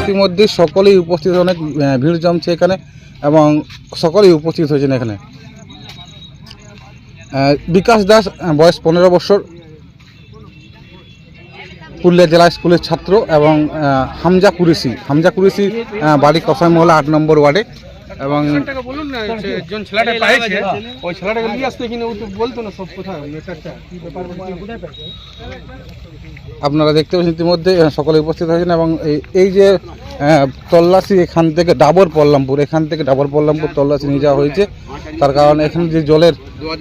ইতিমধ্যে সকলেই উপস্থিত, অনেক ভিড় জমছে এখানে এবং সকলেই উপস্থিত হয়েছেন এখানে। বিকাশ দাস বয়স পনেরো বছর, পুরুলিয়া জেলা স্কুলের ছাত্র এবং হামজা কুরেশি। হামজা কুরেশি বাড়ি কসাই মহলা আট নম্বর ওয়ার্ডে। এবং ছেলেটা পাইছে ওই ছেলেটাকে নিয়ে আসতো ও তো বলতো না সব কথা আপনারা দেখতে পাচ্ছেন ইতিমধ্যে সকলে উপস্থিত হয়েছেন এবং এই- এই যে তল্লাশি এখান থেকে ডাবর পল্লামপুর এখান থেকে ডাবর পল্লামপুর তল্লাশি নিয়ে যাওয়া হয়েছে। তার কারণ এখানে যে জলের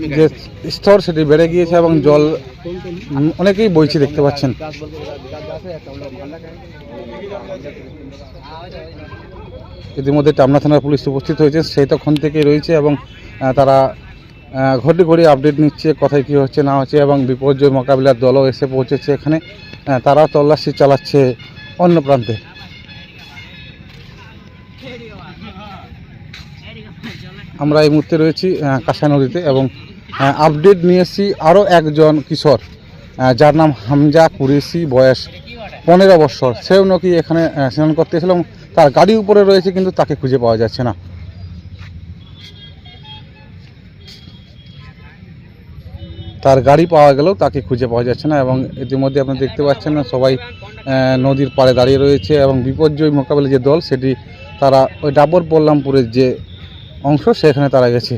যে স্তর সেটি বেড়ে গিয়েছে এবং জল অনেকেই বইছে দেখতে পাচ্ছেন। ইতিমধ্যে টামনা থানার পুলিশ উপস্থিত হয়েছে, সেই তখন থেকে রয়েছে এবং তারা ঘটি ঘটি আপডেট নিচ্ছে, কোথায় কী হচ্ছে, না হচ্ছে এবং বিপর্যয় মোকাবিলার দলও এসে পৌঁছেছে এখানে। তারা তল্লাশি চালাচ্ছে অন্য প্রান্তে। আমরা এই মুহূর্তে রয়েছি কাঁসাই নদীতে এবং আপডেট নিয়ে এসেছি আরও একজন কিশোর। যার নাম হামজা কুরেশি, বয়স পনেরো বছর। সেও নাকি এখানে স্নান করতে এসেছিল তার গাড়ি উপরে রয়েছে কিন্তু তাকে খুঁজে পাওয়া যাচ্ছে না। তার গাড়ি পাওয়া গেলেও তাকে খুঁজে পাওয়া যাচ্ছে না এবং ইতিমধ্যে আপনি দেখতে পাচ্ছেন না, সবাই নদীর পাড়ে দাঁড়িয়ে রয়েছে এবং বিপর্যয় মোকাবেলা যে দল, সেটি তারা ওই ডাবর বললামপুরের যে অংশ, সেখানে তারা গেছে।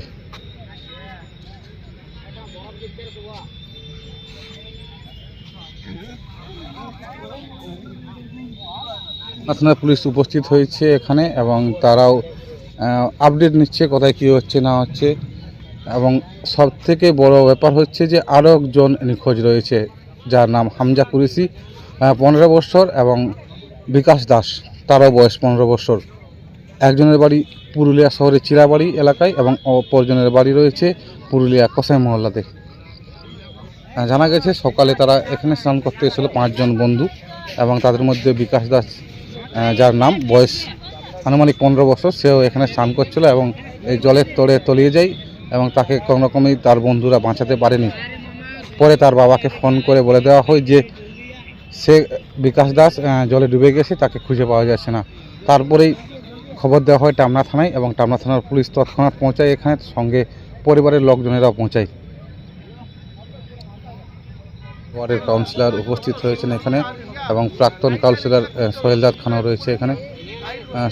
আপনার পুলিশ উপস্থিত হয়েছে এখানে এবং তারাও আপডেট নিচ্ছে কোথায় কী হচ্ছে, না হচ্ছে। এবং সব থেকে বড় ব্যাপার হচ্ছে যে আরও একজন নিখোঁজ রয়েছে, যার নাম হামজা কুরেশি পনেরো বছর এবং বিকাশ দাস, তারও বয়স পনেরো বছর। একজনের বাড়ি পুরুলিয়া শহরের চিরাবাড়ি এলাকায় এবং অপরজনের বাড়ি রয়েছে পুরুলিয়া কসাই মহল্লাতে। জানা গেছে সকালে তারা এখানে স্নান করতে এসেছিল পাঁচজন বন্ধু এবং তাদের মধ্যে বিকাশ দাস যার নাম বয়স আনুমানিক পনেরো বছর। সেও এখানে স্নান করছিল এবং এই জলের তলে তলিয়ে যায় এবং তাকে কোনো রকমই তার বন্ধুরা বাঁচাতে পারেনি। পরে তার বাবাকে ফোন করে বলে দেওয়া হয় যে, সে বিকাশ দাস জলে ডুবে গেছে, তাকে খুঁজে পাওয়া যাচ্ছে না। তারপরেই খবর দেওয়া হয় টামনা থানায় এবং টামনা থানার পুলিশ তৎক্ষণাৎ পৌঁছায়। এখানে সঙ্গে পরিবারের লোকজনেরাও পৌঁছায়। ওয়ার্ডের কাউন্সিলর উপস্থিত হয়েছেন এখানে। এবং প্রাক্তন কাউন্সিলর সোহেলদাদ খানও রয়েছে এখানে।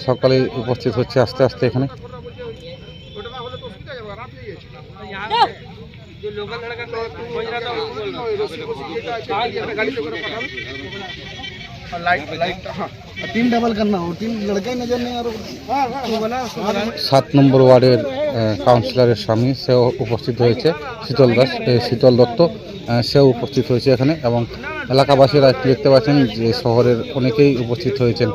সকালে উপস্থিত হচ্ছে আস্তে আস্তে এখানে। সাত নম্বর ওয়ার্ডের কাউন্সিলরের স্বামী সেও উপস্থিত হয়েছে, শীতল দাস শীতল দত্ত সেও উপস্থিত হয়েছে এখানে এবং এলাকাবাসীরা দেখতে পাচ্ছেন যে শহরের অনেকেই উপস্থিত হয়েছেন।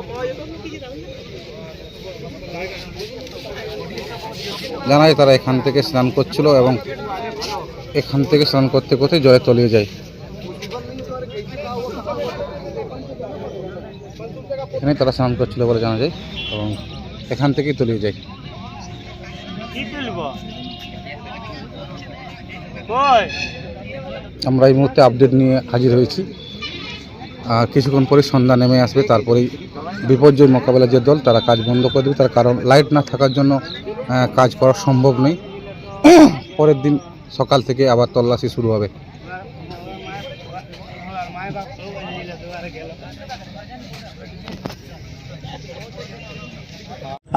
জানাই তারা এখান থেকে স্নান করছিল এবং এখান থেকে স্নান করতে করতে জলে তলিয়ে যায়। এখানে তারা স্নান করছিল বলে জানা যায় এবং এখান থেকেই তলিয়ে যায়। আমরা এই মুহূর্তে আপডেট নিয়ে হাজির হয়েছি। কিছুক্ষণ পরে সন্ধ্যা নেমে আসবে, তারপরেই বিপর্যয় মোকাবেলা যে দল, তারা কাজ বন্ধ করে দেবে। তার কারণ লাইট না থাকার জন্য কাজ করা সম্ভব নেই পরের দিন সকাল থেকে আবার তল্লাশি শুরু হবে।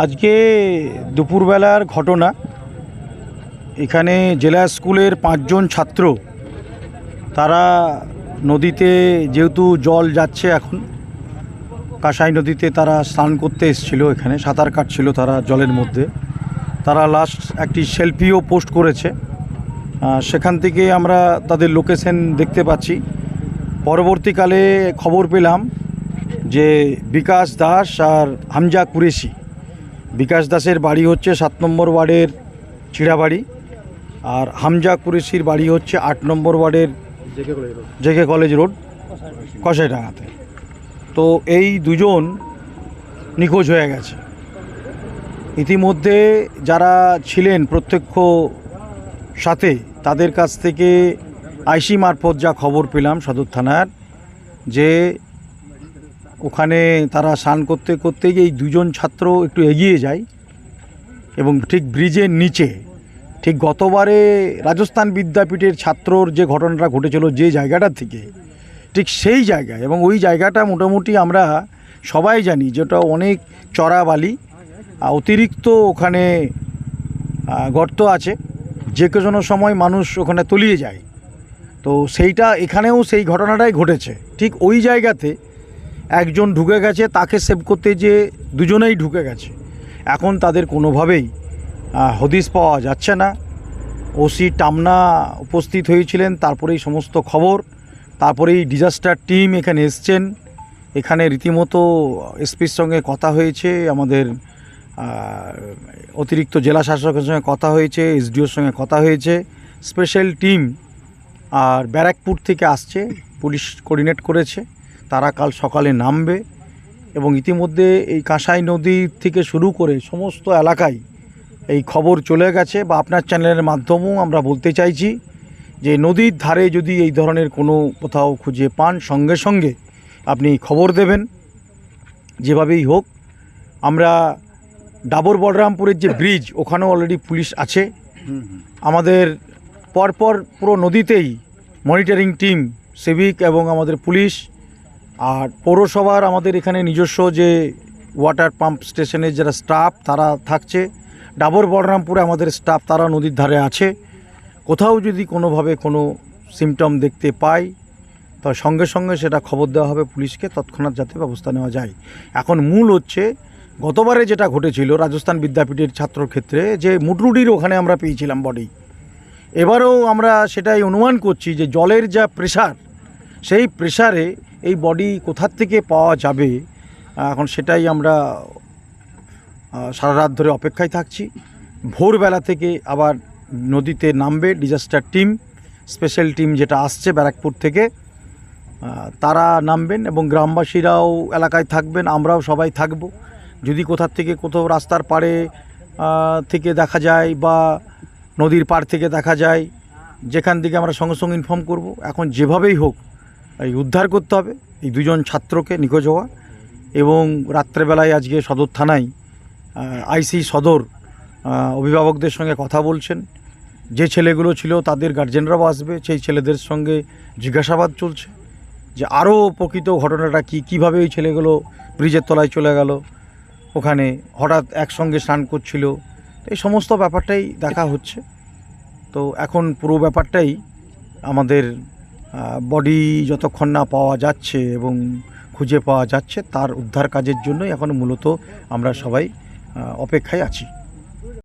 আজকে দুপুরবেলার ঘটনা। এখানে জেলা স্কুলের পাঁচজন ছাত্র, তারা নদীতে যেহেতু জল যাচ্ছে এখন, কাঁসাই নদীতে তারা স্নান করতে এসেছিল এখানে, সাঁতার কাটছিল তারা জলের মধ্যে। তারা লাস্ট একটি সেলফিও পোস্ট করেছে। সেখান থেকে আমরা তাদের লোকেশন দেখতে পাচ্ছি। পরবর্তীকালে খবর পেলাম যে বিকাশ দাস আর হামজা কুরেশি বিকাশ দাসের বাড়ি হচ্ছে সাত নম্বর ওয়ার্ডের চিড়াবাড়ি, আর হামজা কুরেশির বাড়ি হচ্ছে আট নম্বর ওয়ার্ডের জেকে কলেজ রোড কষাইডাঙ্গাতে তো এই দুজন নিখোঁজ হয়ে গেছে। ইতিমধ্যে যারা ছিলেন প্রত্যক্ষ সাথে, তাদের কাছ থেকে আইসি মারফত যা খবর পেলাম সদর থানার, যে ওখানে তারা স্নান করতে করতে এই দুজন ছাত্র একটু এগিয়ে যায় এবং ঠিক ব্রিজের নিচে, ঠিক গতবারে রাজস্থান বিদ্যাপীঠের ছাত্রর যে ঘটনাটা ঘটেছিল যে জায়গাটা থেকে, ঠিক সেই জায়গায় এবং ওই জায়গাটা মোটামুটি আমরা সবাই জানি যেটা অনেক চড়া বালি অতিরিক্ত ওখানে গর্ত আছে, যে কোনো সময় মানুষ ওখানে তলিয়ে যায়। তো সেইটা এখানেও সেই ঘটনাটাই ঘটেছে। ঠিক ওই জায়গাতে একজন ঢুকে গেছে, তাকে সেভ করতে যে দুজনেই ঢুকে গেছে। এখন তাদের কোনোভাবেই হদিস পাওয়া যাচ্ছে না। ওসি টামনা উপস্থিত হয়েছিলেন, তারপরেই সমস্ত খবর, তারপরেই ডিজাস্টার টিম এখানে এসছেন। এখানে রীতিমতো এসপির সঙ্গে কথা হয়েছে, আমাদের অতিরিক্ত জেলা শাসকের সঙ্গে কথা হয়েছে এসডিওর সঙ্গে কথা হয়েছে। স্পেশাল টিম আর ব্যারাকপুর থেকে আসছে, পুলিশ কোঅর্ডিনেট করেছে। তারা কাল সকালে নামবে এবং ইতিমধ্যে এই কাঁসাই নদী থেকে শুরু করে সমস্ত এলাকায় এই খবর চলে গেছে বা আপনার চ্যানেলের মাধ্যমেও আমরা বলতে চাইছি যে নদীর ধারে যদি এই ধরনের কোনো কোথাও খুঁজে পান, সঙ্গে সঙ্গে আপনি খবর দেবেন। যেভাবেই হোক, আমরা ডাবর বলরামপুরের যে ব্রিজ, ওখানেও অলরেডি পুলিশ আছে। আমাদের পরপর পুরো নদীতেই মনিটরিং টিম সিভিক এবং আমাদের পুলিশ আর পৌরসভার আমাদের এখানে নিজস্ব যে ওয়াটার পাম্প স্টেশনের যারা স্টাফ তারা থাকছে। ডাবর বলরামপুরে আমাদের স্টাফ তারা নদীর ধারে আছে। কোথাও যদি কোনোভাবে কোনো সিমটম দেখতে পাই, তো সঙ্গে সঙ্গে সেটা খবর দেওয়া হবে পুলিশকে, তৎক্ষণাৎ যাতে ব্যবস্থা নেওয়া যায়। এখন মূল হচ্ছে, গতবারে যেটা ঘটেছিল রাজস্থান বিদ্যাপীঠের ছাত্রর ক্ষেত্রে যে মুটরুডির ওখানে আমরা পেয়েছিলাম বডি এবারেও আমরা সেটাই অনুমান করছি যে জলের যা প্রেশার সেই প্রেশারে এই বডি কোথার থেকে পাওয়া যাবে? এখন সেটাই আমরা সারা রাত ধরে অপেক্ষায় থাকছি। ভোরবেলা থেকে আবার নদীতে নামবে ডিজাস্টার টিম স্পেশাল টিম যেটা আসছে ব্যারাকপুর থেকে। তারা নামবেন এবং গ্রামবাসীরাও এলাকায় থাকবেন, আমরাও সবাই থাকব। যদি কোথার থেকে কোথাও রাস্তার পাড়ে থেকে দেখা যায় বা নদীর পাড় থেকে দেখা যায়, যেখান থেকে আমরা সঙ্গে সঙ্গে ইনফর্ম করব। এখন যেভাবেই হোক এই উদ্ধার করতে হবে। এই দুজন ছাত্রকে নিখোঁজ হওয়া এবং রাত্রেবেলায় আজকে সদর থানায় আইসি সদর অভিভাবকদের সঙ্গে কথা বলছেন। যে ছেলেগুলো ছিল তাদের গার্জেনরাও আসবে, সেই ছেলেদের সঙ্গে জিজ্ঞাসাবাদ চলছে যে আরও প্রকৃত ঘটনাটা কি, কীভাবে ওই ছেলেগুলো ব্রিজের তলায় চলে গেল, ওখানে হঠাৎ একসঙ্গে স্নান করছিল। এই সমস্ত ব্যাপারটাই দেখা হচ্ছে। তো এখন পুরো ব্যাপারটাই আমাদের বডি যতক্ষণ না পাওয়া যাচ্ছে এবং খুঁজে পাওয়া যাচ্ছে, তার উদ্ধার কাজের জন্যই এখন মূলত আমরা সবাই অপেক্ষায় আছি।